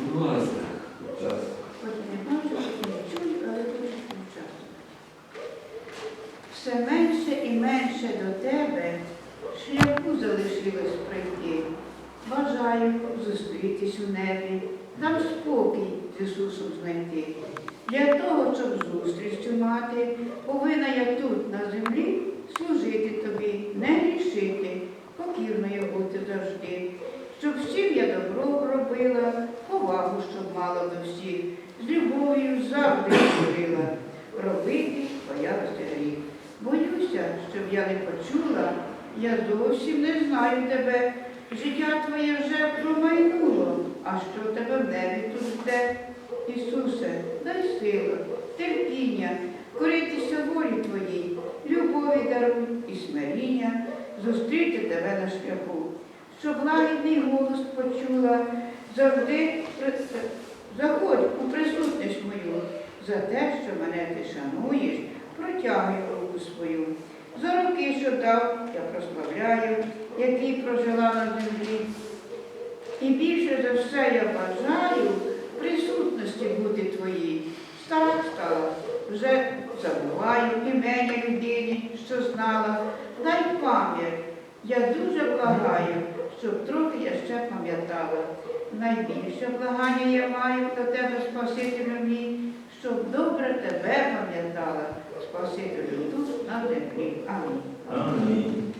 Будь ласка, час. Все менше і менше до тебе шляху залишилось пройти. Бажаю зустрітись у небі, там спокій з Ісусом знайти. Для того, щоб зустріч мати, повинна я тут на землі служити тобі, не грішити, покірною бути завжди. Щоб всім я добро робила, мала до всіх, з любов'ю завжди говорила, робити боялася гріх. Боюся, щоб я не почула, я зовсім не знаю тебе. Життя твоє вже промайнуло, а що тебе в небі тут жде? Ісусе, дай сили, терпіння, коритися волі твоїй, любові даруй і смиріння, зустріти тебе на шляху, щоб лагідний голос почула, завжди заходь у присутність мою, за те, що мене ти шануєш, протягуй руку свою. За роки, що дав, я прославляю, які прожила на землі. І більше за все я бажаю присутності бути твоїй. Стара стала, вже забуваю імення людині, що знала. Дай пам'ять, я дуже благаю, щоб трохи я ще пам'ятала. Найбільше благання я маю до тебе, Спасителю мій, щоб добре тебе пам'ятала, Спасителю тут на землі. Амінь. Амінь.